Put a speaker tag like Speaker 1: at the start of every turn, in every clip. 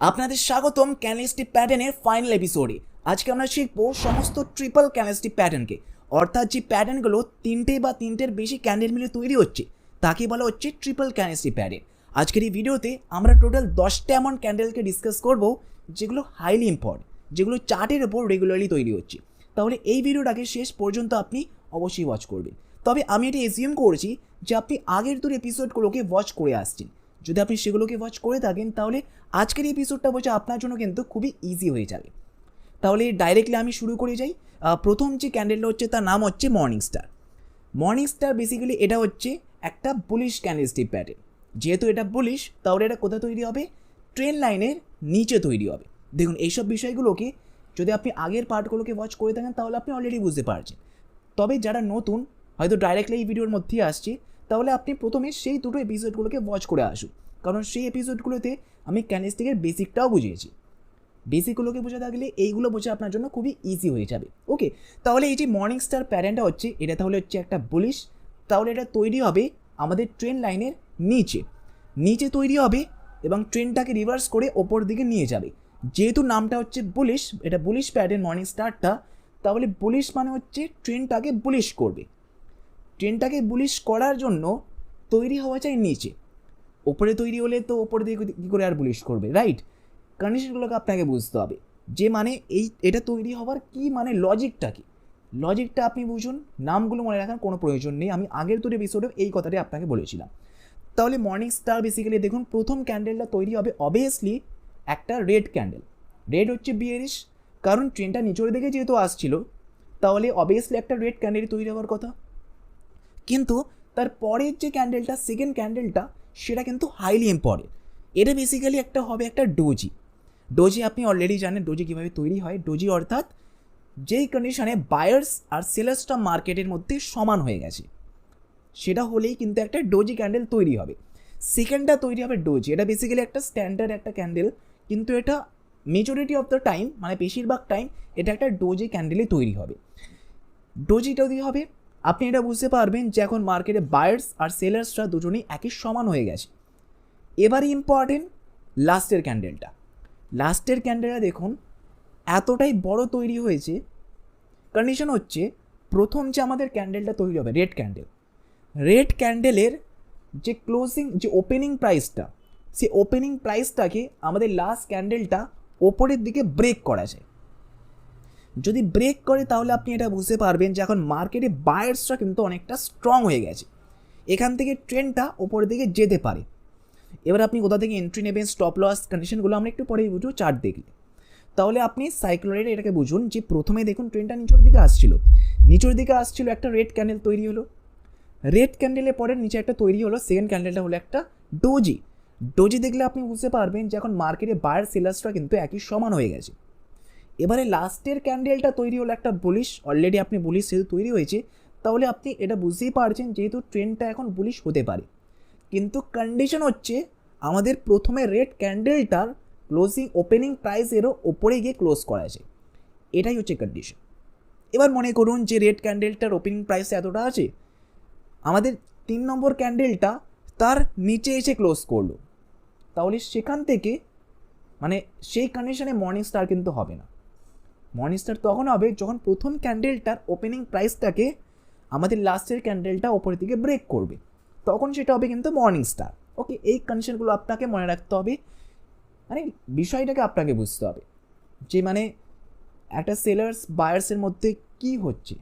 Speaker 1: আপনাদের স্বাগতম ক্যানেস্টিক প্যাটার্নের ফাইনাল এপিসোডে আজকে আমরা শিখব সমস্ত ট্রিপল ক্যানেস্টিক প্যাটার্নকে অর্থাৎ যে প্যাটার্নগুলো তিনটে বা তিনটের বেশি ক্যান্ডেল মিলে তৈরি হচ্ছে, তাকে বলা হচ্ছে ট্রিপল ক্যানেস্টিক প্যাটার্ন আজকের এই ভিডিওতে আমরা টোটাল দশটা এমন ক্যান্ডেলকে ডিসকাস করব, যেগুলো হাইলি ইম্পর্টেন্ট যেগুলো চার্টের ওপর রেগুলারলি তৈরি হচ্ছে। তাহলে এই ভিডিওটাকে শেষ পর্যন্ত আপনি অবশ্যই ওয়াচ করবেন। তবে আমি এটা এজিউম করছি যে আপনি আগের দুটো এপিসোডগুলোকে ওয়াচ করে আসছেন। যদি আপনি সেগুলোকে ওয়াচ করে থাকেন, তাহলে আজকের এপিসোডটা বলছে আপনার জন্য কিন্তু খুবই ইজি হয়ে যাবে। তাহলে ডাইরেক্টলি আমি শুরু করে যাই। প্রথম যে ক্যান্ডেলটা হচ্ছে, তার নাম হচ্ছে morning star morning star basically এটা হচ্ছে একটা বুলিশ ক্যান্ডেলস্টিক প্যাটার্ন যেহেতু এটা বুলিশ তাহলে এটা কোথায় তৈরি হবে? ট্রেন লাইনের নিচে তৈরি হবে। দেখুন, এইসব বিষয়গুলোকে যদি আপনি আগের পার্টগুলোকে ওয়াচ করে থাকেন, তাহলে আপনি অলরেডি বুঝতে পারছেন। তবে যারা নতুন, হয়তো ডাইরেক্টলি এই ভিডিওর মধ্যেই আসছে তাহলে আপনি প্রথমে সেই দুটো এপিসোডগুলোকে ওয়াচ করে আসুন। কারণ সেই এপিসোডগুলোতে আমি ক্যানিস্টিকের বেসিকটাও বুঝিয়েছি। বেসিকগুলোকে বোঝা থাকলে এইগুলো বোঝা আপনার জন্য খুবই ইজি হয়ে যাবে। ওকে তাহলে এই যে মর্নিং স্টার প্যারেন্টটা হচ্ছে, এটা তাহলে হচ্ছে একটা বুলিশ তাহলে এটা তৈরি হবে আমাদের ট্রেন লাইনের নিচে। নিচে তৈরি হবে এবং ট্রেনটাকে রিভার্স করে ওপর দিকে নিয়ে যাবে। যেহেতু নামটা হচ্ছে বুলিশ এটা বুলিশ প্যাটার্ন মর্নিং স্টারটা তাহলে বুলিশ মানে হচ্ছে ট্রেনটাকে বুলিশ করবে। ট্রেনটাকে বুলিশ করার জন্য তৈরি হওয়া চাই নিচে। ওপরে তৈরি হলে তো ওপরে দিয়ে কী করে আর বুলিশ করবে রাইট কন্ডিশনগুলোকে আপনাকে বুঝতে হবে। যে মানে এই, এটা তৈরি হওয়ার কি মানে লজিকটা কি? লজিকটা আপনি বুঝুন, নামগুলো মনে রাখার কোনো প্রয়োজন নেই। আমি আগের দুটো এপিসোডেও এই কথাটি আপনাকে বলেছিলাম। তাহলে মর্নিং স্টার বেসিক্যালি দেখুন, প্রথম ক্যান্ডেলটা তৈরি হবে অবভিয়াসলি একটা রেড ক্যান্ডেল রেড হচ্ছে বিয়ারিশ কারণ ট্রেনটা নিচের দিকে যেহেতু আসছিল, তাহলে অবভিয়াসলি একটা রেড ক্যান্ডেল তৈরি হওয়ার কথা। কিন্তু তার পরের যে ক্যান্ডেলটা সেকেন্ড ক্যান্ডেলটা সেটা কিন্তু হাইলি ইম্পর্টেন্ট এটা বেসিক্যালি একটা হবে একটা ডোজি ডোজি আপনি অলরেডি জানেন ডোজি কীভাবে তৈরি হয়। ডোজি অর্থাৎ যেই কন্ডিশনে বায়ার্স আর সেলার্সটা মার্কেটের মধ্যে সমান হয়ে গেছে। সেটা হলেই কিন্তু একটা ডোজি ক্যান্ডেল তৈরি হবে। সেকেন্ডটা তৈরি হবে ডোজি এটা বেসিক্যালি একটা স্ট্যান্ডার্ড একটা ক্যান্ডেল কিন্তু এটা মেজরিটি অফ দ্য টাইম মানে বেশিরভাগ টাইম এটা একটা ডোজি ক্যান্ডেলই তৈরি হবে। ডোজিটা দিয়ে হবে আপনি এটা বুঝতে পারবেন যে এখন মার্কেটে বায়ার্স আর সেলার্সরা দুজনেই একই সমান হয়ে গেছে। এবারে ইম্পর্টেন্ট লাস্টের ক্যান্ডেলটা লাস্টের ক্যান্ডেলটা দেখুন, এতটাই বড় তৈরি হয়েছে। কন্ডিশন হচ্ছে, প্রথম যে আমাদের ক্যান্ডেলটা তৈরি হবে রেড ক্যান্ডেল রেড ক্যান্ডেলের যে ক্লোজিং যে ওপেনিং প্রাইসটা সেই ওপেনিং প্রাইসটাকে আমাদের লাস্ট ক্যান্ডেলটা ওপরের দিকে ব্রেক করা যায়। যদি ব্রেক করে তাহলে আপনি এটা বুঝতে পারবেন যে এখন মার্কেটে বায়ার্সরা কিন্তু অনেকটা স্ট্রং হয়ে গেছে। এখান থেকে ট্রেনটা ওপরের দিকে যেতে পারে। এবার আপনি কোথা থেকে এন্ট্রি নেবেন স্টপ লস কন্ডিশনগুলো আমরা একটু পরেই বুঝব চার্ট দেখলে। তাহলে আপনি সাইক্লোরেট এটাকে বুঝুন যে প্রথমে দেখুন ট্রেনটা নিচের দিকে আসছিল। নিচের দিকে আসছিল একটা রেড ক্যান্ডেল তৈরি হলো। রেড ক্যান্ডেলের পরে নিচে একটা তৈরি হলো সেকেন্ড ক্যান্ডেলটা হলো একটা ডোজি ডোজি দেখলে আপনি বুঝতে পারবেন যে এখন মার্কেটে বায়ার সেলার্সরা কিন্তু একই সমান হয়ে গেছে। এবারে লাস্টের ক্যান্ডেলটা তৈরি হলো একটা বুলিশ অলরেডি আপনি বুলিশ যেহেতু তৈরি হয়েছে, তাহলে আপনি এটা বুঝতেই পারছেন যেহেতু ট্রেনটা এখন বুলিশ হতে পারে। কিন্তু কন্ডিশন হচ্ছে, আমাদের প্রথমে রেড ক্যান্ডেলটার ক্লোজিং ওপেনিং প্রাইসেরও ওপরে গিয়ে ক্লোজ করা আছে। এটাই হচ্ছে কন্ডিশন এবার মনে করুন যে রেড ক্যান্ডেলটার ওপেনিং প্রাইস এতটা আছে, আমাদের তিন নম্বর ক্যান্ডেলটা তার নিচে এসে ক্লোজ করল। তাহলে সেখান থেকে মানে সেই কন্ডিশনে মর্নিং স্টার কিন্তু হবে না। মর্নিং স্টার তখন হবে যখন প্রথম ক্যান্ডেলটার ওপেনিং প্রাইসটাকে আমাদের লাস্টের ক্যান্ডেলটা ওপরের দিকে ব্রেক করবে। তখন সেটা হবে কিন্তু মর্নিং স্টার ওকে এই কন্ডিশনগুলো আপনাকে মনে রাখতে হবে। মানে বিষয়টাকে আপনাকে বুঝতে হবে। যে মানে একটা সেলার্স বায়ার্সের মধ্যে কি হচ্ছে?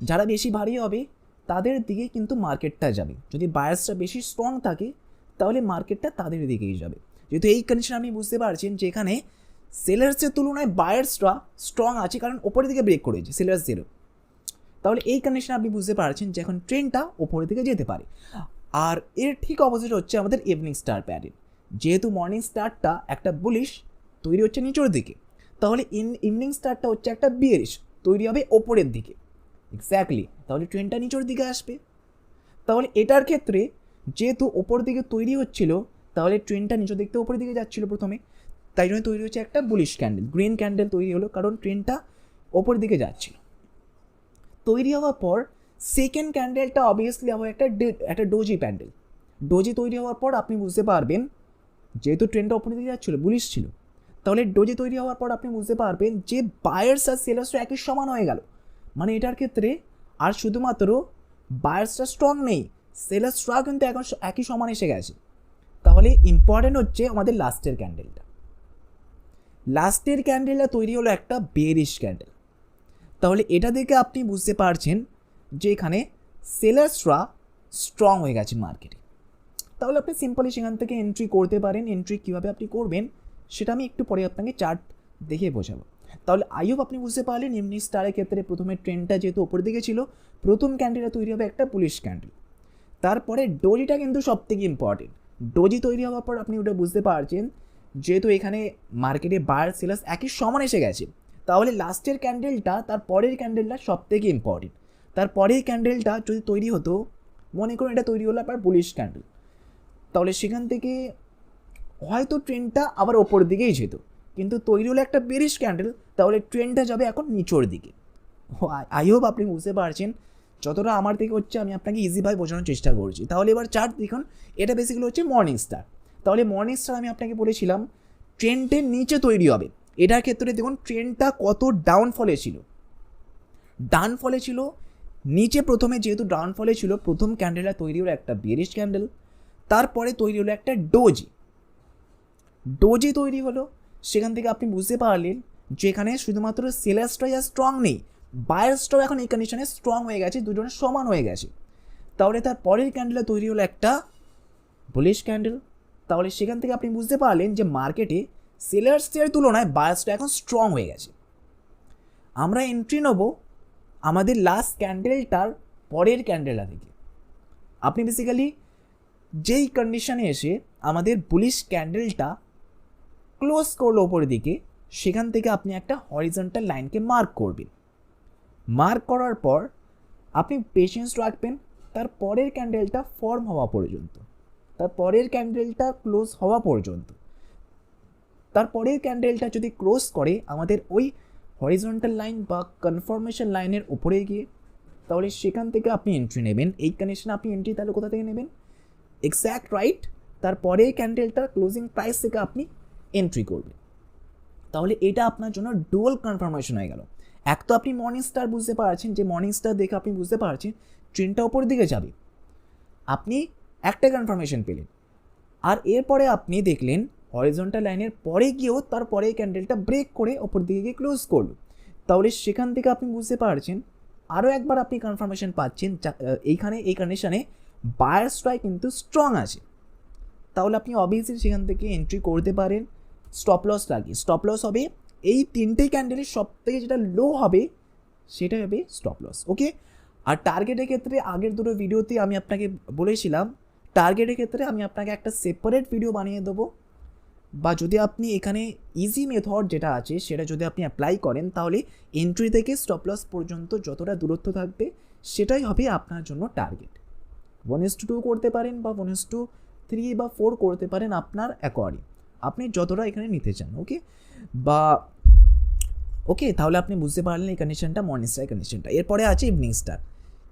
Speaker 1: যারা বেশি ভারী হবে, তাদের দিকে কিন্তু মার্কেটটা যাবে। যদি বায়ার্সটা বেশি স্ট্রং থাকে, তাহলে মার্কেটটা তাদের দিকেই যাবে। যেহেতু এই কন্ডিশন আপনি বুঝতে পারছেন যে এখানে সেলার্সের তুলনায় বায়ার্সরা স্ট্রং আছে, কারণ ওপরের দিকে ব্রেক করেছে, সেলার্স জিরো তাহলে এই কন্ডিশনে আপনি বুঝতে পারছেন যে এখন ট্রেনটা ওপরের দিকে যেতে পারে। আর এর ঠিক অপোজিট হচ্ছে আমাদের ইভিনিং স্টার প্যাটার্ন যেহেতু মর্নিং স্টারটা একটা বুলিশ তৈরি হচ্ছে নিচের দিকে। তাহলে ইন ইভিনিং স্টারটা হচ্ছে একটা বিয়ারিশ তৈরি হবে ওপরের দিকে। এক্স্যাক্টলি তাহলে ট্রেনটা নিচের দিকে আসবে। তাহলে এটার ক্ষেত্রে যেহেতু ওপর দিকে তৈরি হচ্ছিল, তাহলে ট্রেনটা নিচের দিক থেকে ওপরের দিকে যাচ্ছিল প্রথমে। তাই জন্য তৈরি হচ্ছে একটা বুলিশ ক্যান্ডেল গ্রিন ক্যান্ডেল তৈরি হলো কারণ ট্রেনটা ওপর দিকে যাচ্ছিল। তৈরি হওয়ার পর সেকেন্ড ক্যান্ডেলটা অবভিয়াসলি হবে একটা একটা ডোজি প্যান্ডেল ডোজি তৈরি হওয়ার পর আপনি বুঝতে পারবেন, যেহেতু ট্রেনটা ওপরের দিকে যাচ্ছিল বুলিশ ছিল, তাহলে ডোজি তৈরি হওয়ার পর আপনি বুঝতে পারবেন যে বায়ার্স আর সেলার্সরা একই সমান হয়ে গেল। মানে এটার ক্ষেত্রে আর শুধুমাত্র বায়ার্সটা স্ট্রং নেই সেলার্সরাও কিন্তু এখন একই সমান এসে গেছে। তাহলে ইম্পর্টেন্ট হচ্ছে আমাদের লাস্টের ক্যান্ডেলটা লাস্টের ক্যান্ডেলটা তৈরি হলো একটা বেরিশ ক্যান্ডেল তাহলে এটা দেখে আপনি বুঝতে পারছেন যে এখানে সেলার্সরা স্ট্রং হয়ে গেছে মার্কেটে তাহলে আপনি সিম্পলি সেখান থেকে এন্ট্রি করতে পারেন। এন্ট্রি কীভাবে আপনি করবেন সেটা আমি একটু পরে আপনাকে চার্ট দেখে বোঝাবো। তাহলে আইও আপনি বুঝতে পারলেন, এমনি স্টারের ক্ষেত্রে প্রথমে ট্রেনটা যেহেতু ওপর দিকে ছিল, প্রথম ক্যান্ডেলটা তৈরি হবে একটা পুলিশ ক্যান্ডেল তারপরে ডোজিটা কিন্তু সব থেকে ইম্পর্টেন্ট ডোজি তৈরি হওয়ার পর আপনি ওটা বুঝতে পারছেন যেহেতু এখানে মার্কেটে বায়ার সেলার্স একই সমান এসে গেছে, তাহলে লাস্টের ক্যান্ডেলটা তার পরের ক্যান্ডেলটা সব থেকে ইম্পর্টেন্ট তার পরের ক্যান্ডেলটা যদি তৈরি হতো, মনে করুন এটা তৈরি হলো আপনার পুলিশ ক্যান্ডেল তাহলে সেখান থেকে হয়তো ট্রেনটা আবার ওপর দিকেই যেত। কিন্তু তৈরি হলো একটা বেরিশ ক্যান্ডেল তাহলে ট্রেনটা যাবে এখন নিচোর দিকে। আই হোপ আপনি বুঝতে পারছেন, যতটা আমার থেকে হচ্ছে, আমি আপনাকে ইজিভাবে বোঝানোর চেষ্টা করছি। তাহলে এবার চার্ট দেখুন, এটা বেসিক্যালি হচ্ছে মর্নিং স্টার তাহলে মর্নিং স্টার আমি আপনাকে বলেছিলাম ট্রেনটের নিচে তৈরি হবে। এটার ক্ষেত্রে দেখুন ট্রেনটা কত ডাউনফলে ছিল। ডাউনফলে ছিল, নিচে প্রথমে যেহেতু ডাউনফলে ছিল, প্রথম ক্যান্ডেলটা তৈরি হলো একটা বেরিশ ক্যান্ডেল তারপরে তৈরি হলো একটা ডোজি ডোজি তৈরি হলো, সেখান থেকে আপনি বুঝতে পারলেন যেখানে শুধুমাত্র সেলার্সটাই আর স্ট্রং নেই। বায়ার্সটাও এখন এই কন্ডিশনে স্ট্রং হয়ে গেছে দুজনে সমান হয়ে গেছে। তাহলে তার পরের ক্যান্ডেলে তৈরি হলো একটা বুলিশ ক্যান্ডেল তাহলে সেখান থেকে আপনি বুঝতে পারলেন যে মার্কেটে সেলার্সের তুলনায় বায়াসটা এখন স্ট্রং হয়ে গেছে। আমরা এন্ট্রি নেব আমাদের লাস্ট ক্যান্ডেলটার পরের ক্যান্ডেলটা থেকে আপনি বেসিক্যালি যেই কন্ডিশনে এসে আমাদের বুলিশ ক্যান্ডেলটা ক্লোজ করল ওপরের দিকে, সেখান থেকে আপনি একটা হরিজন্টাল লাইনকে মার্ক করবেন। মার্ক করার পর আপনি পেশেন্স রাখবেন, তার পরের ক্যান্ডেলটা ফর্ম হওয়া পর্যন্ত। তার পরের ক্যান্ডেলটা ক্লোজ হওয়া পর্যন্ত। তার পরের ক্যান্ডেলটা যদি ক্লোজ করে, আমাদের ওই হরিজন্টাল লাইন বা কনফার্মেশন লাইনের উপরে গিয়ে, তাহলে সেখান থেকে আপনি এন্ট্রি নেবেন। এই কন্ডিশনে আপনি এন্ট্রি তাহলে কোথা থেকে নেবেন? এক্স্যাক্ট রাইট তারপরে ক্যান্ডেলটার ক্লোজিং প্রাইস থেকে আপনি এন্ট্রি করবেন। তাহলে এটা আপনার জন্য ডুয়াল কনফার্মেশন হয়ে গেল। এক তো আপনি মর্নিং স্টার বুঝতে পারছেন, যে মর্নিং স্টার দেখে আপনি বুঝতে পারছেন ট্রেনটা ওপর দিকে যাবে। আপনি একটা কনফার্মেশন পেলেন। আর এরপরে আপনি দেখলেন হরিজন্টাল লাইনের পরে গিয়েও তারপরে ক্যান্ডেলটা ব্রেক করে ওপর দিকে গিয়ে ক্লোজ করল। তাহলে সেখান থেকে আপনি বুঝতে পারছেন আরও একবার আপনি কনফার্মেশন পাচ্ছেন এইখানে, এই কন্ডিশনে বায়ার স্ট্রাইক কিন্তু স্ট্রং আছে। তাহলে আপনি অবভিয়াসলি সেখান থেকে এন্ট্রি করতে পারেন। স্টপ লস লাগিয়ে স্টপ লস হবে এই তিনটে ক্যান্ডেলের সব থেকে যেটা লো হবে, সেটা হবে স্টপ লস ওকে আর টার্গেটের ক্ষেত্রে আগের দুটো ভিডিওতে আমি আপনাকে বলেছিলাম টার্গেটের ক্ষেত্রে আমি আপনাকে একটা সেপারেট ভিডিও বানিয়ে দেবো। বা যদি আপনি এখানে ইজি মেথড যেটা আছে, সেটা যদি আপনি অ্যাপ্লাই করেন, তাহলে এন্ট্রি থেকে স্টপ লস পর্যন্ত যতটা দূরত্ব থাকবে, সেটাই হবে আপনার জন্য target one is to two করতে পারেন বা ওয়ান এস টু থ্রি বা ফোর করতে পারেন আপনার অ্যাকর্ডিং আপনি যতটা এখানে নিতে চান ওকে বা ওকে তাহলে আপনি বুঝতে পারলেন এই কন্ডিশনটা মর্নিং স্টার কন্ডিশনটা এরপরে আছে ইভিনিং স্টার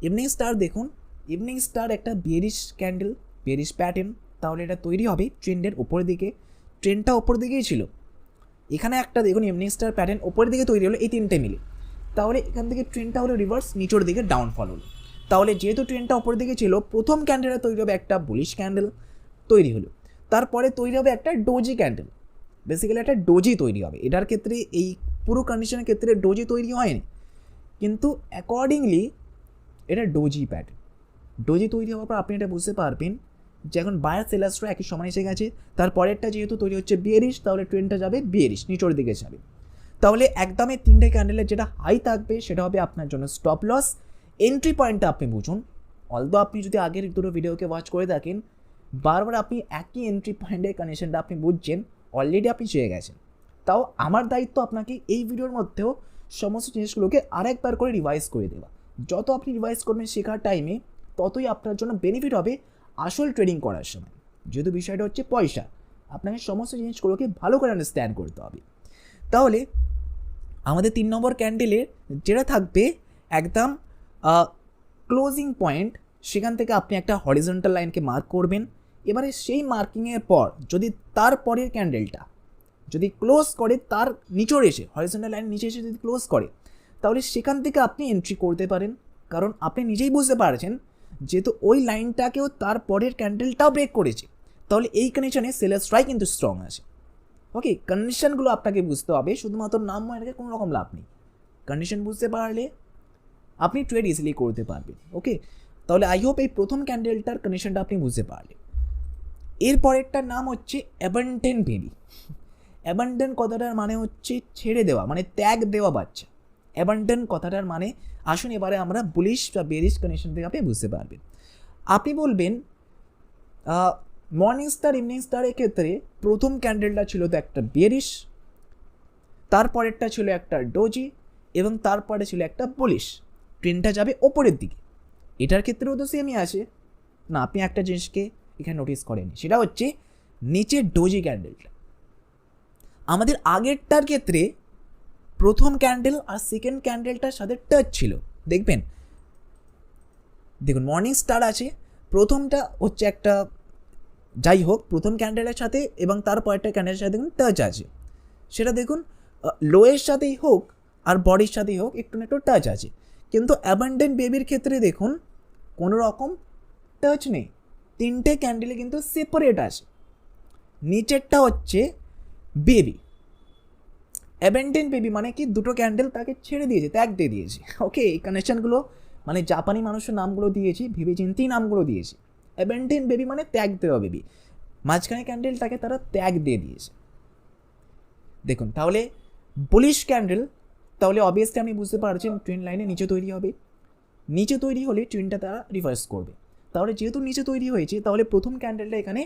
Speaker 1: ইভিনিং স্টার দেখুন ইভিনিং স্টার একটা বেরিশ ক্যান্ডেল বেরিশ প্যাটার্ন তাহলে এটা তৈরি হবে ট্রেন্ডের উপরের দিকে। ট্রেনটা ওপর দিকেই ছিল। এখানে একটা দেখুন ইভিনিং স্টার প্যাটার্ন ওপরের দিকে তৈরি হলো, এই তিনটে মিলে। তাহলে এখান থেকে ট্রেনটা হলো রিভার্স নিচের দিকে ডাউনফল হলো। তাহলে যেহেতু ট্রেনটা ওপর দিকে ছিল, প্রথম ক্যান্ডেলটা তৈরি হবে একটা বুলিশ ক্যান্ডেল তৈরি হলো। তারপরে তৈরি হবে একটা ডোজি ক্যান্ডেল বেসিক্যালি একটা ডোজি তৈরি হবে। এটার ক্ষেত্রে এই পুরো কন্ডিশনের ক্ষেত্রে ডোজি তৈরি হয়নি। কিন্তু অ্যাকর্ডিংলি এটা ডোজি প্যাটার্ন ডোজি তৈরি হওয়ার পর আপনি এটা বুঝতে পারবেন যে এখন বায়ার সেলার্সরা একই সময় এসে গেছে তারপরেরটা যেহেতু তৈরি হচ্ছে বিয়ারিশ, তাহলে ট্রেনটা যাবে বিয়ারিশ, নিচের দিকে যাবে। তাহলে একদমই তিনটে ক্যান্ডেলের যেটা হাই থাকবে, সেটা হবে আপনার জন্য স্টপ লস এন্ট্রি পয়েন্টটা আপনি বুঝুন। অলদো আপনি যদি আগের দুটো ভিডিওকে ওয়াচ করে থাকেন, বারবার আপনি একই এন্ট্রি পয়েন্টের কানেকশনটা আপনি বুঝছেন অলরেডি আপনি চেয়ে গেছেন। তাও আমার দায়িত্ব আপনাকে এই ভিডিওর মধ্যেও সমস্ত জিনিসগুলোকে আরেকবার করে রিভাইজ করে দেওয়া। যত আপনি রিভাইজ করবেন শেখার টাইমে ততই আপনার জন্য বেনিফিট হবে। আসল ট্রেডিং করার সময়। যেহেতু বিষয়টা হচ্ছে পয়সা, আপনাকে সমস্ত জিনিসগুলোকে ভালো করে আন্ডারস্ট্যান্ড করতে হবে। তাহলে আমাদের তিন নম্বর ক্যান্ডেলের যেটা থাকবে, একদম ক্লোজিং পয়েন্ট সেখান থেকে আপনি একটা হরিজন্টাল লাইনকে মার্ক করবেন। এবারে সেই মার্কিংয়ের পর, যদি তার পরের ক্যান্ডেলটা যদি ক্লোজ করে, তার নিচর এসে হরিজন্টাল লাইন নিচে এসে যদি ক্লোজ করে, তাহলে সেখান থেকে আপনি এন্ট্রি করতে পারেন। কারণ আপনি নিজেই বুঝতে পারছেন যেহেতু ওই লাইনটাকেও তার পরের ক্যান্ডেলটাও ব্রেক করেছে, তাহলে এই কন্ডিশনে সেলের স্ট্রাইক কিন্তু স্ট্রং আছে। ওকে কন্ডিশনগুলো আপনাকে বুঝতে হবে, শুধুমাত্র নাম মনে রেখে কোনো রকম লাভ নেই। কন্ডিশন বুঝতে পারলে আপনি ট্রেড ইজিলি করতে পারবেন ওকে তাহলে আই হোপ এই প্রথম ক্যান্ডেলটার কন্ডিশনটা আপনি বুঝতে পারলেন। এরপরেরটার নাম হচ্ছে অ্যাবান্ডেন বেবি অ্যাবান্ডেন কথাটার মানে হচ্ছে ছেড়ে দেওয়া মানে ত্যাগ দেওয়া বাচ্চা। অ্যাবান্ডেন কথাটার মানে আসুন এবারে আমরা বুলিশ বা বেরিশ কন্ডিশন থেকে আপনি বুঝতে পারবেন। আপনি বলবেন মর্নিং স্টার ইভিনিং স্টারের ক্ষেত্রে প্রথম ক্যান্ডেলটা ছিল তো একটা বেরিশ তারপরেরটা ছিল একটা ডোজি এবং তারপরে ছিল একটা পুলিশ ট্রেনটা যাবে ওপরের দিকে। এটার ক্ষেত্রেও তো সেমই আছে। না, আপনি একটা জিনিসকে এখানে নোটিস করেন সেটা হচ্ছে নিচের ডোজি ক্যান্ডেলটা আমাদের আগেরটার ক্ষেত্রে প্রথম ক্যান্ডেল আর সেকেন্ড ক্যান্ডেলটার সাথে টাচ ছিল। দেখবেন? দেখুন মর্নিং স্টার আছে। প্রথমটা হচ্ছে একটা যাই হোক, প্রথম ক্যান্ডেলের সাথে এবং তারপরেরটা ক্যান্ডেলের সাথে দেখুন টাচ আছে। সেটা দেখুন লোয়ের সাথেই হোক আর বডির সাথেই হোক, একটু না একটু টাচ আছে। কিন্তু অ্যাবান্ডেন্ট বেবির ক্ষেত্রে দেখুন, কোনো রকম টাচ নেই। তিনটে ক্যান্ডেলে কিন্তু সেপারেট আছে। নিচেরটা হচ্ছে বেবি অ্যাবেন্ডেন্ট বেবি মানে কি? দুটো ক্যান্ডেল তাকে ছেড়ে দিয়েছে, ত্যাগ দিয়ে দিয়েছে। ওকে এই কানেকশানগুলো মানে জাপানি মানুষের নামগুলো দিয়েছি ভেবে চিন্তেই নামগুলো দিয়েছি। অ্যাবেন্ডেন্ট বেবি মানে ত্যাগ দেওয়া বেবি মাঝখানে ক্যান্ডেলটাকে তারা ত্যাগ দিয়ে দিয়েছে। দেখুন, তাহলে বুলিশ ক্যান্ডেল তাহলে অবভিয়াসলি আপনি বুঝতে পারছেন ট্রেন লাইনে নিচে তৈরি হবে। নিচে তৈরি হলে ট্রেনটা তারা রিভার্স করবে। তাহলে যেহেতু নিচে তৈরি হয়েছে, তাহলে প্রথম ক্যান্ডেলটা এখানে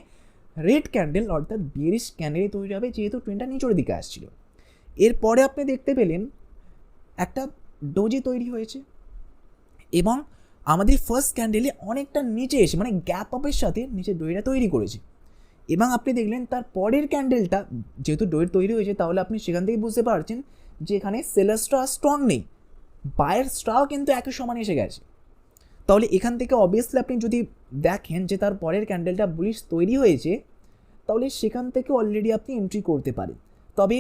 Speaker 1: রেড ক্যান্ডেল অর্থাৎ বিয়ারিশ ক্যান্ডেলে তৈরি হবে, যেহেতু ট্রেনটা নিচের দিকে আসছিল। এরপরে আপনি দেখতে পেলেন একটা ডোজি তৈরি হয়েছে এবং আমাদের ফার্স্ট ক্যান্ডেলে অনেকটা নিচে এসে মানে গ্যাপ আপের সাথে নিচে ডইটা তৈরি করেছে। এবং আপনি দেখলেন তার পরের ক্যান্ডেলটা যেহেতু ডোয়ের তৈরি হয়েছে, তাহলে আপনি সেখান থেকে বুঝতে পারছেন যে এখানে সেলার স্ট্রং নেই। বায়ের স্ট্রাও কিন্তু একই সমান এসে গেছে। তাহলে এখান থেকে অবভিয়াসলি আপনি যদি দেখেন যে তার পরের ক্যান্ডেলটা বুলিশ তৈরি হয়েছে, তাহলে সেখান থেকে অলরেডি আপনি এন্ট্রি করতে পারেন। তবে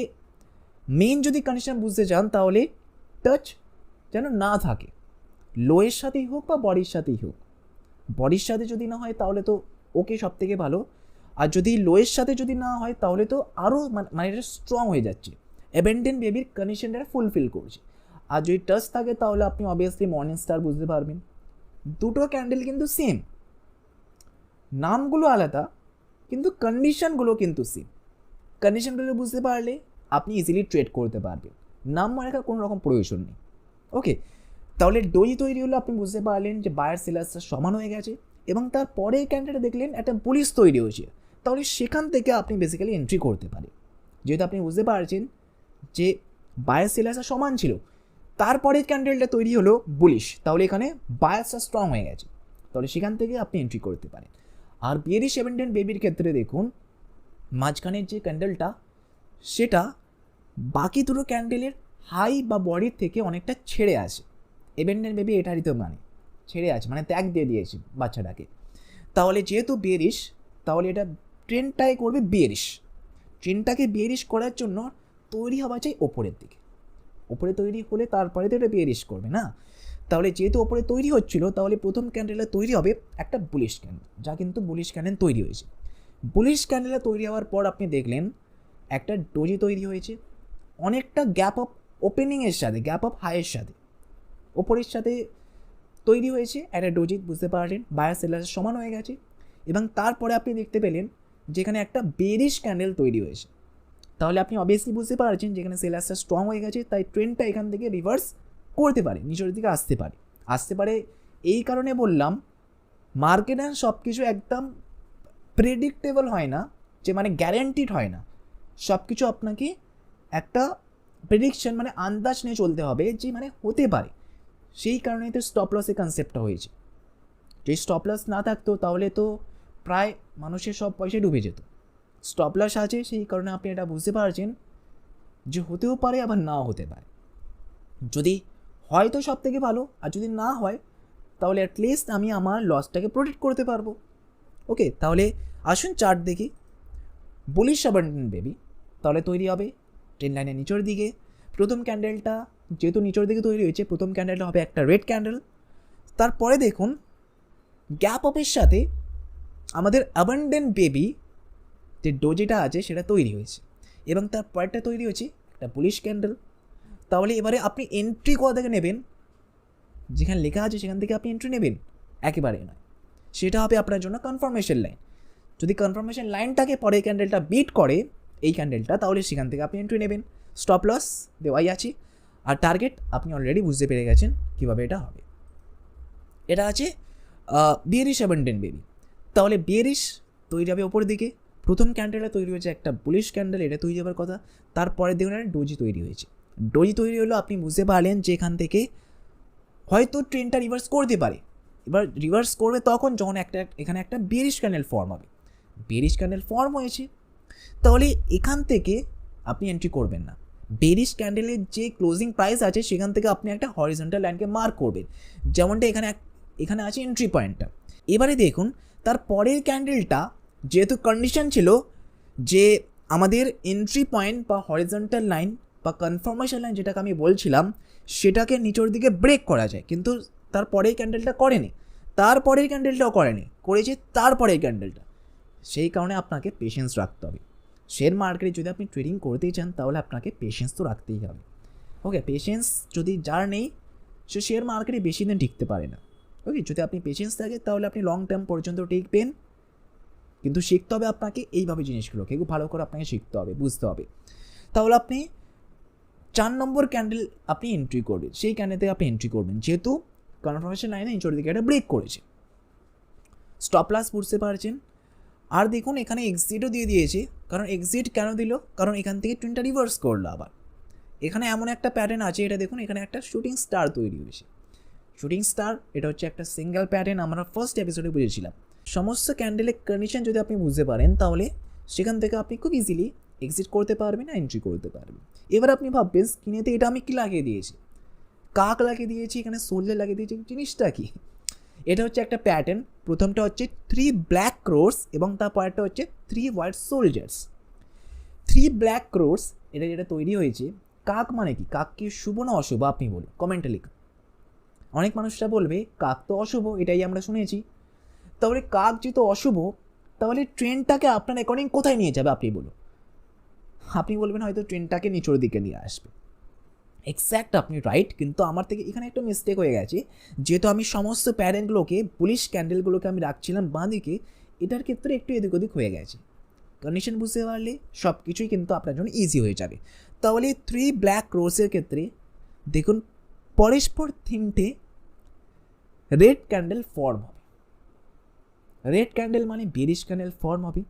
Speaker 1: মেন যদি কন্ডিশন বুঝতে চান, তাহলে টাচ যেন না থাকে। লোয়ের সাথেই হোক বা বডির সাথেই হোক। বডির সাথে যদি না হয়, তাহলে তো ওকে সব থেকে ভালো। আর যদি লোয়ের সাথে যদি না হয়, তাহলে তো আরও মানে এটা স্ট্রং হয়ে যাচ্ছে। অ্যাবেন্ডেন বেবির কন্ডিশনটা ফুলফিল করছে। আর যদি টাচ থাকে, তাহলে আপনি অবভিয়াসলি মর্নিং স্টার বুঝতে পারবেন। দুটো ক্যান্ডেল কিন্তু সেম নামগুলো আলাদা, কিন্তু কন্ডিশনগুলো কিন্তু সেম কন্ডিশনগুলো বুঝতে পারলে আপনি ইজিলি ট্রেড করতে পারবেন। নাম মনে রাখার কোনো রকম প্রয়োজন নেই। ওকে তাহলে দই তৈরি হলো আপনি বুঝতে পারলেন যে বায়ার সেলার্সটা সমান হয়ে গেছে এবং তার পরে ক্যান্ডেলটা দেখলেন একটা পুলিশ তৈরি হয়েছে। তাহলে সেখান থেকে আপনি বেসিক্যালি এন্ট্রি করতে পারেন। যেহেতু আপনি বুঝতে পারছেন যে বায়ার সেলার্সটা সমান ছিল তারপরে ক্যান্ডেলটা তৈরি হলো বুলিশ তাহলে এখানে বায়াসটা স্ট্রং হয়ে গেছে। তাহলে সেখান থেকে আপনি এন্ট্রি করতে পারেন। আর বিয়েরি সেভেন্টেন বেবির ক্ষেত্রে দেখুন, মাঝখানের যে ক্যান্ডেলটা সেটা বাকি দুটো ক্যান্ডেলের হাই বা বডির থেকে অনেকটা ছেড়ে আসে এভেন্টেন বেবি এটারই তো মানে ছেড়ে আছে মানে ত্যাগ দিয়ে দিয়েছে বাচ্চাটাকে। তাহলে যেহেতু বিয়েরিশ তাহলে এটা ট্রেনটাই করবে বিয়েরিশ ট্রেনটাকে বিয়েরিশ করার জন্য তৈরি হওয়া চাই ওপরের দিকে। ওপরে তৈরি হলে তারপরে তো এটা বিয়েরিশ করবে না। তাহলে যেহেতু ওপরে তৈরি হচ্ছিল, তাহলে প্রথম ক্যান্ডেলে তৈরি হবে একটা বুলিশ ক্যান্ডেল যা কিন্তু বুলিশ ক্যান্ডেল তৈরি হয়েছে। বুলিশ ক্যান্ডেলে তৈরি হওয়ার পর আপনি দেখলেন একটা ডোজি তৈরি হয়েছে। অনেকটা গ্যাপ অফ ওপেনিংয়ের সাথে গ্যাপ অফ হাইয়ের সাথে। ওপরের সাথে তৈরি হয়েছে, একটা ডোজি বুঝতে পারলেন? বায়ার সেলার সমান হয়ে গেছে। এবং তারপরে আপনি দেখতে পেলেন, যেখানে একটা বেরিশ ক্যান্ডেল তৈরি হয়েছে। তাহলে আপনি অবভিয়াসলি বুঝতে পারছেন, যেখানে সেলার্সটা স্ট্রং হয়ে গেছে, তাই ট্রেনটা এখান থেকে রিভার্স করতে পারে, নিচের দিকে আসতে পারে। আসতে পারে এই কারণে বললাম মার্কেটে সব কিছু একদম প্রেডিক্টেবল হয় না, যে মানে গ্যারেন্টিড হয় না। সব কিছু আপনাকে একটা প্রেডিকশন মানে আন্দাজ নিয়ে চলতে হবে যে মানে হতে পারে। সেই কারণেই তো স্টপ লসের কনসেপ্টটা হয়েছে। যদি স্টপ লস না থাকতো তাহলে তো প্রায় মানুষের সব পয়সা ডুবে যেত। স্টপ লস আছে, সেই কারণে আপনি এটা বুঝতে পারছেন যে হতেও পারে, আবার নাও হতে পারে। যদি হয় তো সব থেকে ভালো, আর যদি না হয়, তাহলে অ্যাটলিস্ট আমি আমার লসটাকে প্রোটেক্ট করতে পারব। ওকে তাহলে আসুন চার্ট দেখি। বলিস সাবান্টিন বেবি তাহলে তৈরি হবে। ট্রেন লাইনের নিচের দিকে। প্রথম ক্যান্ডেলটা যেহেতু নিচের দিকে তৈরি হয়েছে, প্রথম ক্যান্ডেলটা হবে একটা রেড ক্যান্ডেল তারপরে দেখুন গ্যাপ অফের সাথে আমাদের অ্যাবান্ডেন্ট বেবি যে ডোজিটা আছে সেটা তৈরি হয়েছে। এবং তার পরেরটা তৈরি হয়েছে একটা পুলিশ ক্যান্ডেল তাহলে এবারে আপনি এন্ট্রি কোথা থেকে নেবেন? যেখানে লেখা আছে সেখান থেকে আপনি এন্ট্রি নেবেন। একেবারে নয়। সেটা হবে আপনার জন্য কনফার্মেশন লাইন যদি কনফার্মেশন লাইনটাকে পরে ক্যান্ডেলটা বিট করে এই ক্যান্ডেলটা তাহলে সেখান থেকে আপনি এন্ট্রি নেবেন। স্টপ লস দেওয়াই আছে। আর টার্গেট আপনি অলরেডি বুঝতে পেরে গেছেন কীভাবে এটা হবে। এটা আছে বিয়ারিশ অ্যাবেন্ডেন বেবি তাহলে বিয়ারিশ তৈরি হবে ওপর দিকে। প্রথম ক্যান্ডেলটা তৈরি হয়েছে একটা পুলিশ ক্যান্ডেল এটা তৈরি হবার কথা। তারপরে দেখুন একটা ডোজি তৈরি হয়েছে। ডোজি তৈরি হলো, আপনি বুঝতে পারলেন যে এখান থেকে হয়তো ট্রেনটা রিভার্স করতে পারে। এবার রিভার্স করবে তখন যখন একটা, এখানে একটা বেরিশ ক্যান্ডেল ফর্ম হবে। বেরিশ ক্যান্ডেল ফর্ম হয়েছে। তাহলে এখান থেকে আপনি এন্ট্রি করবেন না। বেরিশ ক্যান্ডেলের যে ক্লোজিং প্রাইস আছে, সেখান থেকে আপনি একটা হরিজন্টাল লাইনকে মার্ক করবেন। যেমনটা এখানে এখানে আছে এন্ট্রি পয়েন্টটা এবারে দেখুন, তার পরের ক্যান্ডেলটা যেহেতু কন্ডিশন ছিল যে আমাদের এন্ট্রি পয়েন্ট বা হরিজন্টাল লাইন বা কনফার্মেশন লাইন যেটাকে আমি বলছিলাম, সেটাকে নিচের দিকে ব্রেক করা যায়। কিন্তু তারপরের ক্যান্ডেলটা করেনি। তারপরের ক্যান্ডেলটাও করেনি। করেছে তারপরের ক্যান্ডেলটা সেই কারণে আপনাকে পেশেন্স রাখতে হবে। শেয়ার মার্কেটে যদি আপনি ট্রেডিং করতেই চান, তাহলে আপনাকে পেশেন্স তো রাখতেই হবে। ওকে পেশেন্স যদি যার নেই, সে শেয়ার মার্কেটে বেশি দিন টিকতে পারে না। ওকে যদি আপনি পেশেন্স থাকে, তাহলে আপনি লং টার্ম পর্যন্ত টিকবেন। কিন্তু শিখতে হবে আপনাকে এইভাবে জিনিসগুলোকে, খুব ভালো করে আপনাকে শিখতে হবে, বুঝতে হবে। তাহলে আপনি চার নম্বর ক্যান্ডেল আপনি এন্ট্রি করবেন, সেই ক্যান্ডেল থেকে আপনি এন্ট্রি করবেন। যেহেতু কনফার্মেশন লাইনে নিচের দিকে একটা ব্রেক করেছে। স্টপ লাস বুঝতে পারছেন? আর দেখুন, এখানে এক্সিটও দিয়ে দিয়েছে। কারণ এক্সিট কেন দিল? কারণ এখান থেকে ট্রেনটা রিভার্স করল আবার। এখানে এমন একটা প্যাটার্ন আছে, এটা দেখুন, এখানে একটা শুটিং স্টার তৈরি হয়েছে। শুটিং স্টার এটা হচ্ছে একটা সিঙ্গেল প্যাটার্ন আমরা ফার্স্ট এপিসোডে বুঝেছিলাম। সমস্ত ক্যান্ডেলের কন্ডিশন যদি আপনি বুঝতে পারেন, তাহলে সেখান থেকে আপনি খুব ইজিলি এক্সিট করতে পারবেন না এন্ট্রি করতে পারবেন। এবার আপনি ভাববেন স্ক্রিনেতে এটা আমি কি লাগিয়ে দিয়েছি? কাক লাগিয়ে দিয়েছি? এখানে সোলজার লাগিয়ে দিয়েছি? জিনিসটা কি? এটা হচ্ছে একটা প্যাটার্ন প্রথমটা হচ্ছে থ্রি ব্ল্যাক ক্রোর্স এবং তারপরটা হচ্ছে three white soldiers three black crows এটা যেটা তৈরি হয়েছে, কাক মানে কি? কাক কি শুভ না অশুভ, আপনি বলুন কমেন্টে লিখুন। অনেক মানুষরা বলবে, কাক তো অশুভ, এটাই আমরা শুনেছি। তাহলে কাক যেহেতু অশুভ, তাহলে ট্রেনটাকে আপনার অ্যাকর্ডিং কোথায় নিয়ে যাবে, আপনি বলুন। আপনি বলবেন হয়তো ট্রেনটাকে নিচের দিকে নিয়ে আসবে। এক্স্যাক্ট আপনি রাইট কিন্তু আমার থেকে এখানে একটা মিস্টেক হয়ে গেছে। যেহেতু আমি সমস্ত প্যারেন্টগুলোকে পুলিশ ক্যান্ডেলগুলোকে আমি রাখছিলাম বাঁ দিকে এটার ক্ষেত্রে একটু এদিক ওদিক হয়ে গেছে। কন্ডিশন বুঝতে পারলে সব কিছুই কিন্তু আপনার জন্য ইজি হয়ে যাবে। তাহলে থ্রি ব্ল্যাক রোসের ক্ষেত্রে, দেখুন, পরস্পর তিনটে রেড ক্যান্ডেল ফর্ম হবে। রেড ক্যান্ডেল মানে বেরিশ ক্যান্ডেল ফর্ম হবে।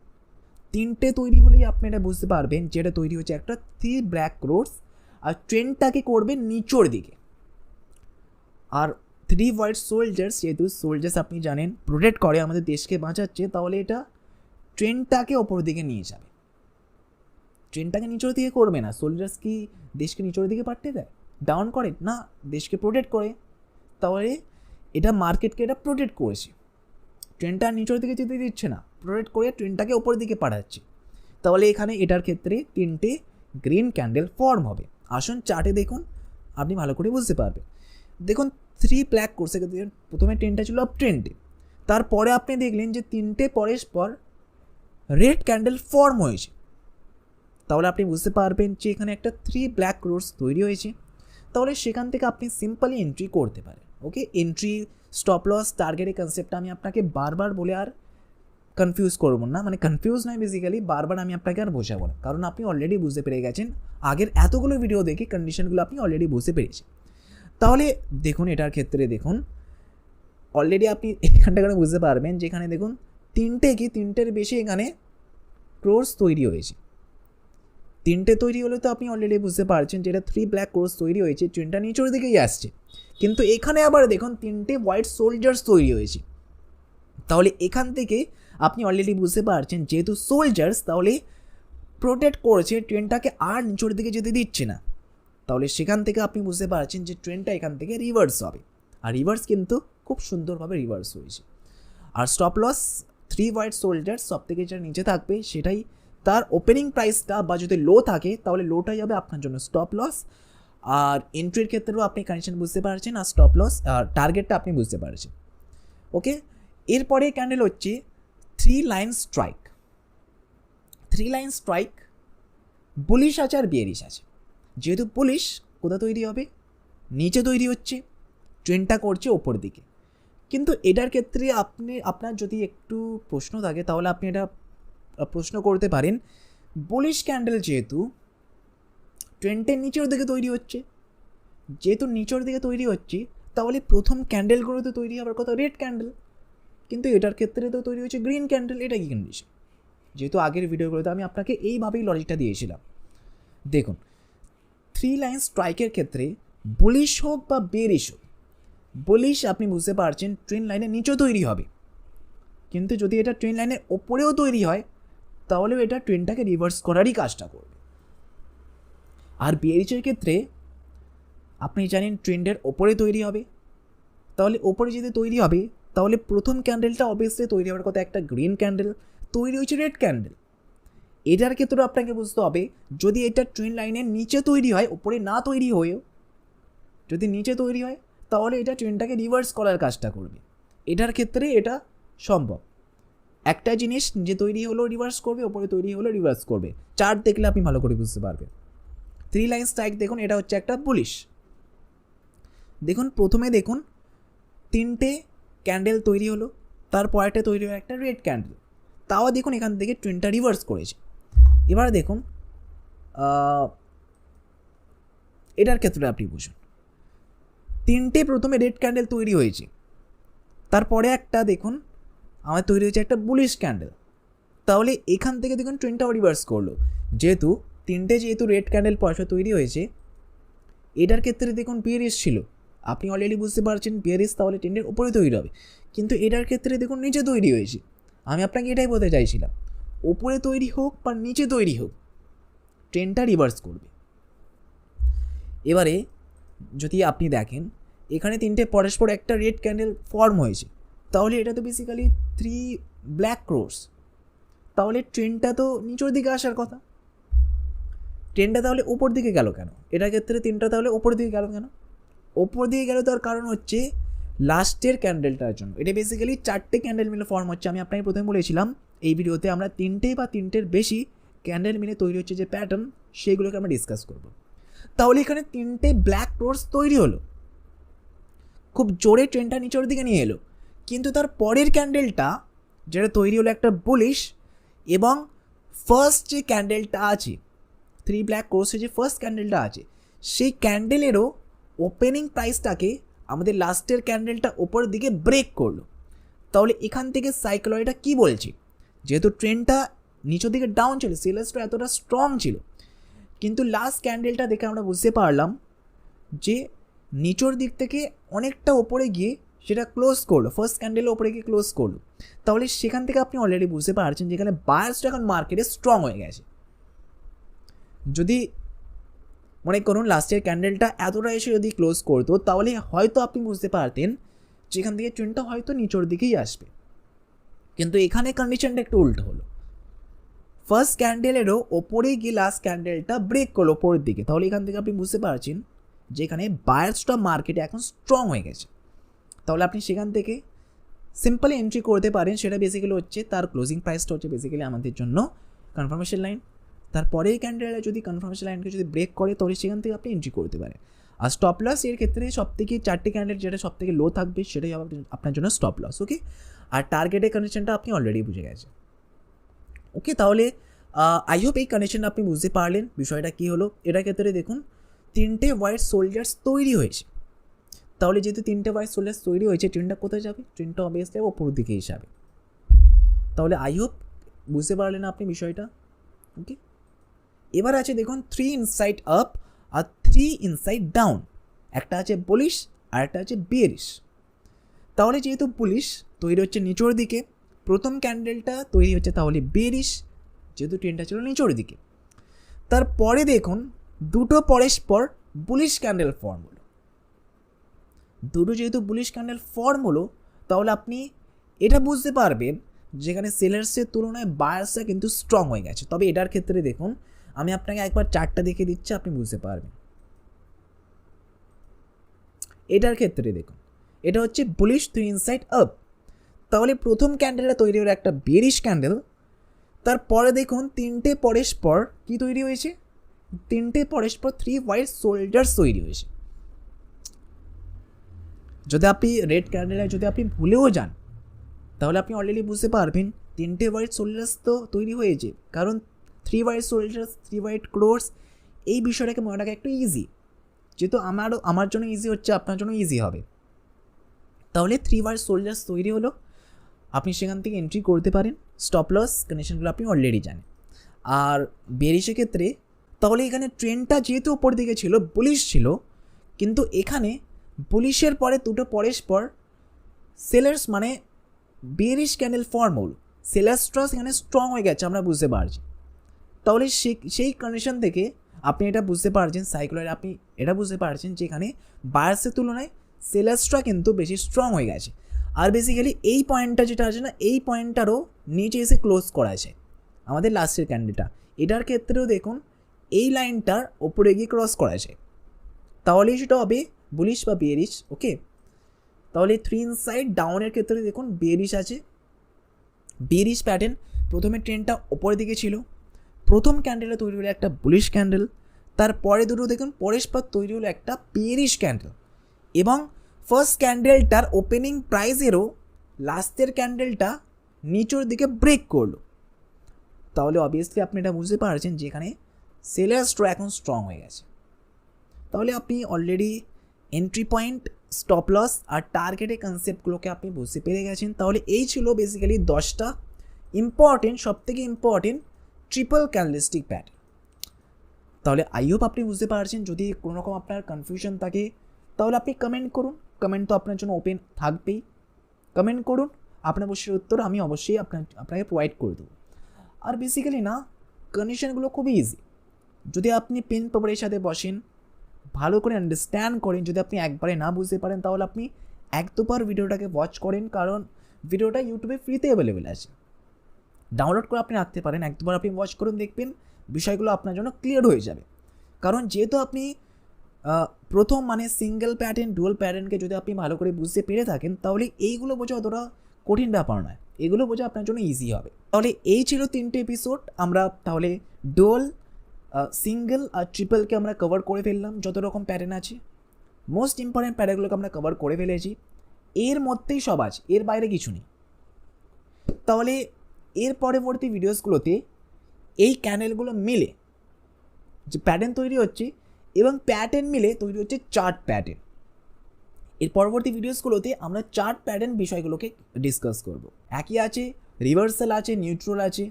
Speaker 1: তিনটে তৈরি হলেই আপনি এটা বুঝতে পারবেন যেটা তৈরি হচ্ছে একটা থ্রি ব্ল্যাক রোডস আর ট্রেনটাকে করবে নিচোর দিকে। আর থ্রি হোয়াইট সোলজার্স যেহেতু সোলজার্স আপনি জানেন প্রোটেক্ট করে, আমাদের দেশকে বাঁচাচ্ছে, তাহলে এটা ট্রেনটাকে ওপর দিকে নিয়ে যাবে। ট্রেনটাকে নিচের দিকে করবে না। সোলজার্স কি দেশকে নিচের দিকে পাঠিয়ে দেয়? ডাউন করে? না, দেশকে প্রোটেক্ট করে। তাহলে এটা মার্কেটকে এটা প্রোটেক্ট করেছে। ট্রেনটা নিচের দিকে যেতে দিচ্ছে না। প্রোটেক্ট করে ট্রেনটাকে ওপর দিকে পাঠাচ্ছে। তাহলে এখানে এটার ক্ষেত্রে তিনটে গ্রিন ক্যান্ডেল ফর্ম হবে। আসুন চার্টে দেখুন, আপনি ভালো করে বুঝতে পারবেন। দেখুন থ্রি ব্ল্যাক কোর্সে প্রথমে ট্রেনটা ছিল আপ ট্রেন্ডে তারপরে আপনি দেখলেন যে তিনটে পরস্পর রেড ক্যান্ডেল ফর্ম হয়েছে। তাহলে আপনি বুঝতে পারবেন যে এখানে একটা থ্রি ব্ল্যাক রোডস তৈরি হয়েছে। তাহলে সেখান থেকে আপনি সিম্পলি এন্ট্রি করতে পারেন। ওকে এন্ট্রি স্টপ লস টার্গেটের কনসেপ্টটা আমি আপনাকে বারবার বলে আর কনফিউজ করব না। মানে কনফিউজ নয় বেসিক্যালি বারবার আমি আপনাকে আর বোঝাবো না। কারণ আপনি অলরেডি বুঝতে পেরে গেছেন। আগের এতগুলো ভিডিও দেখে কন্ডিশনগুলো আপনি অলরেডি বুঝতে পেরেছেন। তাহলে দেখুন, এটার ক্ষেত্রে দেখুন অলরেডি আপনি এখানটা করে বুঝতে পারবেন? যেখানে দেখুন, তিনটে কি? তিনটের বেশি এখানে ক্রোর্স তৈরি হয়েছে। তিনটে তৈরি হলে তো আপনি অলরেডি বুঝতে পারছেন যেটা থ্রি ব্ল্যাক ক্রোর্স তৈরি হয়েছে। ট্রেনটা নিচের দিকেই আসছে। কিন্তু এখানে আবার দেখুন, তিনটে হোয়াইট সোলজার্স তৈরি হয়েছে। তাহলে এখান থেকে আপনি অলরেডি বুঝতে পারছেন, যেহেতু সোলজার্স তাহলে প্রোটেক্ট করেছে, ট্রেনটাকে আর নিচের দিকে যেতে দিচ্ছে না। তাহলে সেখান থেকে আপনি বুঝতে পারছেন যে ট্রেনটা এখান থেকে রিভার্স হবে। আর রিভার্স কিন্তু খুব সুন্দরভাবে রিভার্স হয়েছে। আর stop loss three white soldier সব থেকে যেটা নিচে থাকবে, সেটাই তার ওপেনিং প্রাইসটা বা যদি লো থাকে, তাহলে লোটাই হবে আপনার জন্য স্টপ লস আর এন্ট্রির ক্ষেত্রেও আপনি কন্ডিশন বুঝতে পারছেন, আর স্টপ লস আর টার্গেটটা আপনি বুঝতে পারছেন। ওকে এরপরে ক্যান্ডেল হচ্ছে three line strike three line strike bullish আছে আর বিয়ারিশ আছে যেহেতু পুলিশ কোথা তৈরি হবে? নিচে তৈরি হচ্ছে ট্রেনটা করছে ওপর দিকে। কিন্তু এটার ক্ষেত্রে আপনি, আপনার যদি একটু প্রশ্ন থাকে, তাহলে আপনি এটা প্রশ্ন করতে পারেন। বুলিশ ক্যান্ডেল যেহেতু ট্রেনটের নিচের দিকে তৈরি হচ্ছে। যেহেতু নিচের দিকে তৈরি হচ্ছে, তাহলে প্রথম ক্যান্ডেলগুলো তো তৈরি হওয়ার কথা রেড ক্যান্ডেল কিন্তু এটার ক্ষেত্রে তো তৈরি হয়েছে গ্রিন ক্যান্ডেল এটা কি কন্ডিশন যেহেতু আগের ভিডিওগুলোতে আমি আপনাকে এইভাবেই লজিকটা দিয়েছিলাম। দেখুন থ্রি লাইন স্ট্রাইকের ক্ষেত্রে বলিশ হোক বা বেরিশ হোক বলিশ আপনি বুঝতে পারছেন ট্রেন লাইনের নিচেও তৈরি হবে। কিন্তু যদি এটা ট্রেন লাইনের ওপরেও তৈরি হয়, তাহলেও এটা ট্রেনটাকে রিভার্স করারই কাজটা করবে। আর বিএরিচের ক্ষেত্রে আপনি জানেন ট্রেন্ডের ওপরে তৈরি হবে। তাহলে ওপরে যদি তৈরি হবে তাহলে প্রথম ক্যান্ডেলটা অবভিয়াসলি তৈরি হওয়ার কথা একটা গ্রিন ক্যান্ডেল তৈরি হয়েছে রেড ক্যান্ডেল এটার ক্ষেত্রে আপনাকে বুঝতে হবে, যদি এটা ট্রেন লাইনের নিচে তৈরি হয় ওপরে না তৈরি হয়েও, যদি নিচে তৈরি হয়, তাহলে এটা ট্রেনটাকে রিভার্স করার কাজটা করবে। এটার ক্ষেত্রে এটা সম্ভব। একটা জিনিস যে তৈরি হলো রিভার্স করবে ওপরে তৈরি হলো রিভার্স করবে। চার্ট দেখলে আপনি ভালো করে বুঝতে পারবেন। থ্রি লাইন স্ট্রাইক দেখুন, এটা হচ্ছে একটা পুলিশ দেখুন, প্রথমে দেখুন, তিনটে ক্যান্ডেল তৈরি হলো তারপরেটা তৈরি হলো একটা রেড ক্যান্ডেল তাও দেখুন এখান থেকে ট্রেনটা রিভার্স করেছে। এবার দেখুন এটার ক্ষেত্রে আপনি বুঝুন তিনটে প্রথমে রেড ক্যান্ডেল তৈরি হয়েছে। তারপরে একটা দেখুন, আমার তৈরি হয়েছে একটা বুলিশ ক্যান্ডেল তাহলে এখান থেকে দেখুন ট্রেনটাও রিভার্স করল। যেহেতু তিনটে যেহেতু রেড ক্যান্ডেল পয়সা তৈরি হয়েছে, এটার ক্ষেত্রে দেখুন বিয়ারিস ছিল। আপনি অলরেডি বুঝতে পারছেন বিয়ারিস তাহলে ট্রেনের উপরে তৈরি হবে। কিন্তু এটার ক্ষেত্রে দেখুন নিচে তৈরি হয়েছে। আমি আপনাকে এটাই বলতে চাইছিলাম ওপরে তৈরি হোক বা নিচে তৈরি হোক, ট্রেনটা রিভার্স করবে। এবারে যদি আপনি দেখেন, এখানে তিনটে পরস্পর একটা রেড ক্যান্ডেল ফর্ম হয়েছে। তাহলে এটা তো বেসিক্যালি থ্রি ব্ল্যাক ক্রোস তাহলে ট্রেনটা তো নিচের দিকে আসার কথা। ট্রেনটা তাহলে ওপর দিকে গেল কেন? এটার ক্ষেত্রে তিনটা তাহলে ওপর দিকে গেল কেন? ওপর দিকে গেল তার কারণ হচ্ছে লাস্টের ক্যান্ডেলটার জন্য। এটা বেসিক্যালি চারটে ক্যান্ডেল মিলে ফর্ম হচ্ছে। আমি আপনাকে প্রথমে বলেছিলাম, এই ভিডিওতে আমরা তিনটে বা তিনটের বেশি ক্যান্ডেল মিলে তৈরি হচ্ছে যে প্যাটার্ন সেগুলোকে আমরা ডিসকাস করব। তাহলে এখানে তিনটে ব্ল্যাক রোডস তৈরি হলো। খুব জোরে ট্রেনটা নিচের দিকে নিয়ে এলো। কিন্তু তার পরের ক্যান্ডেলটা যেটা তৈরি হলো একটা বুলিশ এবং ফার্স্ট যে ক্যান্ডেলটা আছে থ্রি ব্ল্যাক কোর্সে যে ফার্স্ট ক্যান্ডেলটা আছে, সেই ক্যান্ডেলেরও ওপেনিং প্রাইসটাকে আমাদের লাস্টের ক্যান্ডেলটা ওপরের দিকে ব্রেক করল। তাহলে এখান থেকে সাইকোলজিটা কী বলছে? যেহেতু ট্রেনটা নিচের দিকে ডাউন ছিল সেলেসটা এতটা স্ট্রং ছিল। কিন্তু লাস্ট ক্যান্ডেলটা দেখে আমরা বুঝতে পারলাম যে নিচের দিক থেকে অনেকটা ওপরে গিয়ে সেটা ক্লোজ করল ফার্স্ট ক্যান্ডেলের ওপরে গিয়ে ক্লোজ করল। তাহলে সেখান থেকে আপনি অলরেডি বুঝতে পারছেন যেখানে বায়ার্সটা এখন মার্কেটে স্ট্রং হয়ে গেছে। যদি মনে করুন লাস্টের ক্যান্ডেলটা এতটা এসে যদি ক্লোজ করতো, তাহলে হয়তো আপনি বুঝতে পারতেন যেখান থেকে ট্রেনটা হয়তো নিচের দিকেই আসবে। কিন্তু এখানে কন্ডিশনটা একটু উল্টো হলো। ফার্স্ট ক্যান্ডেলেরও ওপরে গিয়ে লাস্ট ক্যান্ডেলটা ব্রেক করল ওপরের দিকে। তাহলে এখান থেকে আপনি বুঝতে পারছেন যেখানে বায়ার্সটা মার্কেটে এখন স্ট্রং হয়ে গেছে। তাহলে আপনি সেখান থেকে সিম্পলি এন্ট্রি করতে পারেন, সেটা বেসিক্যালি হচ্ছে তার ক্লোজিং প্রাইসটা হচ্ছে বেসিক্যালি আমাদের জন্য কনফার্মেশন লাইন তারপরে এই ক্যান্ডেলটা যদি কনফার্মেশন লাইনকে যদি ব্রেক করে, তাহলে সেখান থেকে আপনি এন্ট্রি করতে পারেন। আর স্টপ লস এর ক্ষেত্রে সব থেকে চারটে ক্যান্ডেল যেটা সব থেকে লো থাকবে, সেটাই হবে আপনার জন্য স্টপ লস ওকে আর টার্গেটের কন্ডিশনটা আপনি অলরেডি বুঝে গেছেন। ওকে তাহলে আই হোপ এই কানেকশন আপনি বুঝতে পারলেন। বিষয়টা কী হলো? এটার ক্ষেত্রে দেখুন, তিনটে হোয়াইট সোলজার্স তৈরি হয়েছে। তাহলে যেহেতু তিনটে হোয়াইট সোলজার্স তৈরি হয়েছে ট্রেনটা কোথায় যাবে? ট্রেনটা অবভিয়াসলি ওপর দিকে যাবে। তাহলে আই হোপ বুঝতে পারলেন আপনি বিষয়টা ওকে এবার আছে দেখুন থ্রি ইনসাইড আপ আর থ্রি ইনসাইড ডাউন একটা আছে পুলিশ আর একটা আছে বিয়ারিশ তাহলে যেহেতু পুলিশ তৈরি হচ্ছে নিচের দিকে। প্রথম ক্যান্ডেলটা তৈরি হচ্ছে তাহলে বেরিশ যেহেতু ট্রেনটা ছিল নিচের দিকে। তারপরে দেখুন, দুটো পরস্পর বুলিশ ক্যান্ডেল ফর্ম হলো। দুটো যেহেতু বুলিশ ক্যান্ডেল ফর্ম হলো, তাহলে আপনি এটা বুঝতে পারবেন, যেখানে সেলার্সের তুলনায় বায়ার্সরা কিন্তু স্ট্রং হয়ে গেছে। তবে এটার ক্ষেত্রে দেখুন আমি আপনাকে একবার চারটা দেখে দিচ্ছি, আপনি বুঝতে পারবেন। এটার ক্ষেত্রে দেখুন, এটা হচ্ছে বুলিশ টু ইনসাইড আপ তাহলে প্রথম ক্যান্ডেলটা তৈরি হলো একটা বেরিশ ক্যান্ডেল তারপরে দেখুন তিনটে পরস্পর কি তৈরি হয়েছে? তিনটে পরস্পর থ্রি হোয়াইট সোল্ডার্স তৈরি হয়েছে। যদি আপনি রেড ক্যান্ডেলে যদি আপনি ভুলেও যান, তাহলে আপনি অলরেডি বুঝতে পারবেন, তিনটে হোয়াইট সোল্ডার্স তো তৈরি হয়েছে, কারণ three white soldiers three white crows এই বিষয়টাকে মনে রাখা একটু ইজি যেহেতু আমারও, আমার জন্য ইজি হচ্ছে, আপনার জন্য ইজি হবে। তাহলে থ্রি হোয়াইট সোল্ডার্স তৈরি হলো। আপনি সেখান থেকে এন্ট্রি করতে পারেন। স্টপ লস কন্ডিশনগুলো আপনি অলরেডি জানেন। আর বেরিসের ক্ষেত্রে, তাহলে এখানে ট্রেনটা যেহেতু ওপর দিকে ছিল পুলিশ ছিল, কিন্তু এখানে পুলিশের পরে, দুটো পরস্পর সেলার্স মানে বেরিশ ক্যান্ডেল ফর্ম সেলার্স ট্রাস এখানে স্ট্রং হয়ে গেছে, আমরা বুঝতে পারছি। তাহলে সেই কন্ডিশন থেকে আপনি এটা বুঝতে পারছেন সাইকোলজি আপনি এটা বুঝতে পারছেন যে এখানে বায়ার্সের তুলনায় সেলার্সটা কিন্তু বেশি স্ট্রং হয়ে গেছে। আর বেসিক্যালি এই পয়েন্টটা যেটা আছে না, এই পয়েন্টটারও নিচে এসে ক্লোজ করা আছে, আমাদের লাস্টের ক্যান্ডেলটা এটার ক্ষেত্রেও দেখুন, এই লাইনটার ওপরে গিয়ে ক্রস করা আছে। তাহলেই সেটা হবে বুলিশ বা বিয়ারিশ ওকে তাহলে থ্রি ইনসাইড ডাউনের ক্ষেত্রে দেখুন বিয়ারিশ আছে। বিয়ারিশ প্যাটার্ন প্রথমে ট্রেনটা ওপরের দিকে ছিল। প্রথম ক্যান্ডেলে তৈরি হলো একটা বুলিশ ক্যান্ডেল তারপরে দুটো দেখুন পরস্পর তৈরি হলো একটা পেরিশ ক্যান্ডেল এবং ফার্স্ট ক্যান্ডেলটার ওপেনিং প্রাইজেরও লাস্টের ক্যান্ডেলটা নিচের দিকে ব্রেক করল। তাহলে অবভিয়াসলি আপনি এটা বুঝতে পারছেন যেখানে সেলার স্ট্র এখন স্ট্রং হয়ে গেছে। তাহলে আপনি already entry point stop loss আর টার্গেটের কনসেপ্টগুলোকে আপনি বুঝতে পেরে গেছেন। তাহলে এই ছিল বেসিক্যালি দশটা ইম্পর্টেন্ট সবথেকে ইম্পর্টেন্ট ট্রিপল ক্যান্ডেলস্টিক প্যাটার্ন তাহলে আই হোপ আপনি বুঝতে পারছেন, যদি কোনো রকম আপনার কনফিউশন থাকে, তাহলে আপনি কমেন্ট করুন। কমেন্ট তো আপনার জন্য ওপেন থাকবেই। কমেন্ট করুন, আপনার প্রশ্নের উত্তর আমি অবশ্যই আপনার, আপনাকে প্রোভাইড করে দেবো। আর বেসিক্যালি না কন্ডিশনগুলো খুবই ইজি যদি আপনি পেন পেপারের সাথে বসেন, ভালো করে আন্ডারস্ট্যান্ড করেন, যদি আপনি একবারে না বুঝতে পারেন, তাহলে আপনি এক দুবার ভিডিওটাকে ওয়াচ করেন, কারণ ভিডিওটা ইউটিউবে ফ্রিতে অ্যাভেলেবেল আছে। ডাউনলোড করে আপনি রাখতে পারেন। এক দুবার আপনি ওয়াচ করুন, দেখবেন বিষয়গুলো আপনার জন্য ক্লিয়ার হয়ে যাবে। কারণ যেহেতু আপনি প্রথম মানে সিঙ্গেল প্যাটার্ন ডুয়াল প্যাটার্নকে যদি আপনি ভালো করে বুঝতে পেরে থাকেন, তাহলে এইগুলো বোঝা অতটা কঠিন ব্যাপার নয়। এগুলো বোঝা আপনার জন্য ইজি হবে। তাহলে এই ছিল তিনটে এপিসোড আমরা তাহলে ডোল সিঙ্গেল আর ট্রিপলকে আমরা কভার করে ফেললাম, যত রকম প্যাটার্ন আছে। মোস্ট ইম্পর্ট্যান্ট প্যাটার্নগুলোকে আমরা কভার করে ফেলেছি। এর মধ্যেই সব আছে, এর বাইরে কিছু নেই। তাহলে এর পরবর্তী ভিডিওসগুলোতে এই ক্যানেলগুলো মিলে যে প্যাটার্ন তৈরি হচ্ছে এবং প্যাটার্ন মিলে তৈরি হচ্ছে চার্ট প্যাটার্ন এর পরবর্তী ভিডিওসগুলোতে আমরা চার্ট প্যাটার্ন বিষয়গুলোকে ডিসকাস করব। একই আছে রিভার্সাল আছে নিউট্রাল আছে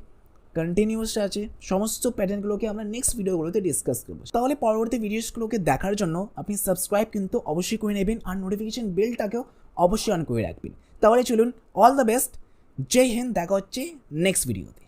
Speaker 1: কন্টিনিউয়াস আছে, সমস্ত প্যাটার্নগুলোকে আমরা নেক্সট ভিডিওগুলোতে ডিসকাস করব। তাহলে পরবর্তী ভিডিওসগুলোকে দেখার জন্য আপনি সাবস্ক্রাইব কিন্তু অবশ্যই করে নেবেন আর নোটিফিকেশন বেলটাকেও অবশ্যই অন করে রাখবেন। তাহলে চলুন অল দ্য বেস্ট জয় হিন্দ দেখা হচ্ছে নেক্সট ভিডিওতে